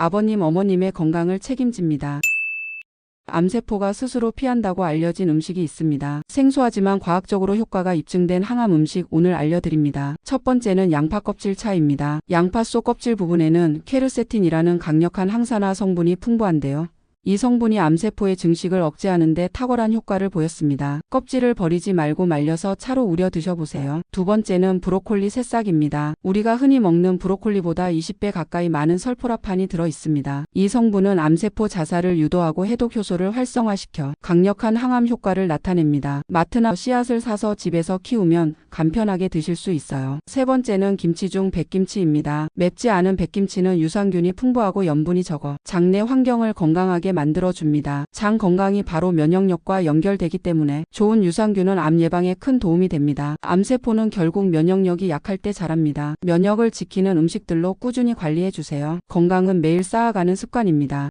아버님, 어머님의 건강을 책임집니다. 암세포가 스스로 피한다고 알려진 음식이 있습니다. 생소하지만 과학적으로 효과가 입증된 항암 음식 오늘 알려드립니다. 첫 번째는 양파 껍질 차입니다. 양파 속 껍질 부분에는 케르세틴이라는 강력한 항산화 성분이 풍부한데요. 이 성분이 암세포의 증식을 억제하는 데 탁월한 효과를 보였습니다. 껍질을 버리지 말고 말려서 차로 우려 드셔보세요. 두 번째는 브로콜리 새싹입니다. 우리가 흔히 먹는 브로콜리보다 20배 가까이 많은 설포라판이 들어 있습니다. 이 성분은 암세포 자살을 유도하고 해독 효소를 활성화시켜 강력한 항암 효과를 나타냅니다. 마트나 씨앗을 사서 집에서 키우면 간편하게 드실 수 있어요. 세 번째는 김치 중 백김치입니다. 맵지 않은 백김치는 유산균이 풍부하고 염분이 적어 장내 환경을 건강하게 만들어줍니다. 장 건강이 바로 면역력과 연결되기 때문에 좋은 유산균은 암 예방에 큰 도움이 됩니다. 암세포는 결국 면역력이 약할 때 자랍니다. 면역을 지키는 음식들로 꾸준히 관리해주세요. 건강은 매일 쌓아가는 습관입니다.